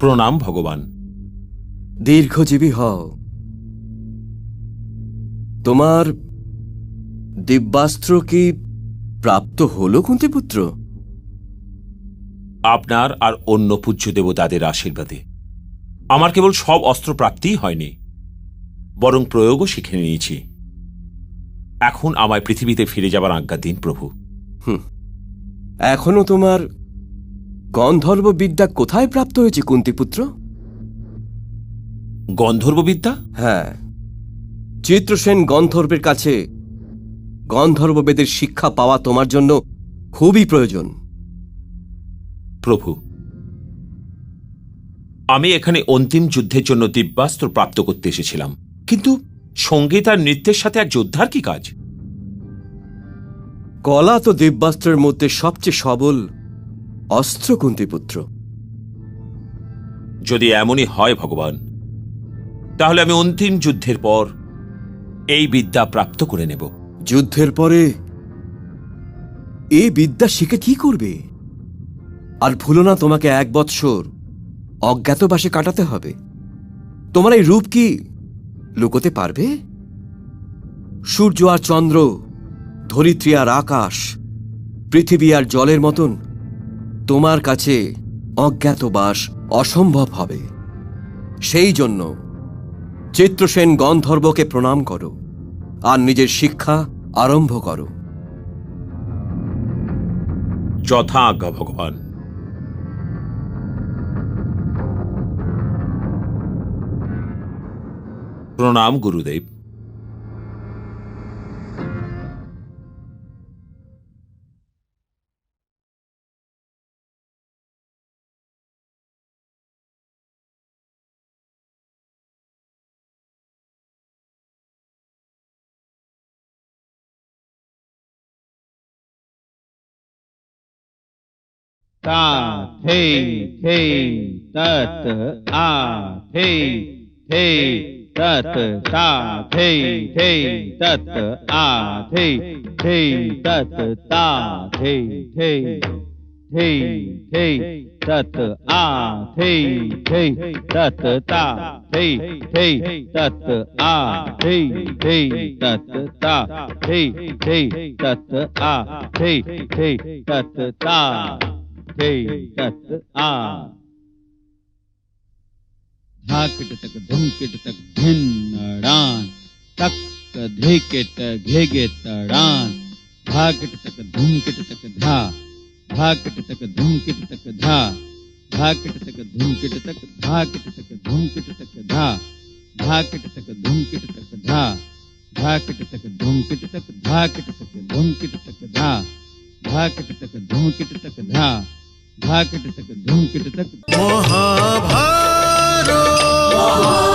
প্রণাম ভগবান। দীর্ঘজীবী হও। তোমার দিব্যাস্ত্র কি প্রাপ্ত হলো কুন্তিপুত্র? আপনার আর অন্য পূজ্য দেবতাদের আশীর্বাদে। আমার কেবল সব অস্ত্র প্রাপ্তিই হয়নি বরং প্রয়োগও শিখে নিয়েছি। এখন আমায় পৃথিবীতে ফিরে যাবার আজ্ঞা দিন প্রভু। হুম। এখনও তোমার গন্ধর্ব বিদ্যা কোথায় প্রাপ্ত হয়েছে কুন্তিপুত্র? গন্ধর্ববিদ্যা? হ্যাঁ। চিত্রসেন গন্ধর্বের কাছে গন্ধর্ববেদের শিক্ষা পাওয়া তোমার জন্য খুবই প্রয়োজন। প্রভু আমি এখানে অন্তিম যুদ্ধের জন্য দিব্যাস্ত্র প্রাপ্ত করতে এসেছিলাম। কিন্তু সংগীত আর নৃত্যের সাথে এক যোদ্ধার কি কাজ? কলা তো দিব্যাস্ত্রের মধ্যে সবচেয়ে সবল অস্ত্র কুন্তিপুত্র যদি এমনই হয় ভগবান তাহলে আমি অন্তিম যুদ্ধের পর এই বিদ্যা প্রাপ্ত করে নেব। যুদ্ধের পরে এই বিদ্যা শিখে কি করবে? আর ভুলো না তোমাকে এক বৎসর অজ্ঞাতবাসে কাটাতে হবে। তোমার এই রূপ কি লুকোতে পারবে? সূর্য আর চন্দ্র, ধরিত্রী আর আকাশ, পৃথিবী আর জলের মতন, তোমার কাছে অজ্ঞাতবাস অসম্ভব হবে। সেই জন্য চিত্রসেন গন্ধর্বকে প্রণাম করো আর নিজের শিক্ষা আরম্ভ করো। যথা আজ্ঞা ভগবান। প্রণাম গুরুদেব ता थे थे तत् आ थे थे तत् ता थे थे तत् आ थे थे तत् ता थे थे थे थे तत् आ थे थे तत् ता थे थे तत् आ थे थे तत् ता थे थे तत् आ थे थे तत् ता थे तत् आ धाकट तक धुमकिट तक धिन डान तक धेकेट घेगे तड़ान धाकट तक धुमकिट तक धा धाकट तक धुमकिट तक धा धाकट तक धुमकिट तक धाकट तक धुमकिट तक धा धाकट तक धुमकिट तक धा धाकट तक धुमकिट तक धाकट तक धुमकिट तक धा धाकट तक धुमकिट तक धा धाकट तक धुमकिट तक मोहा Oh.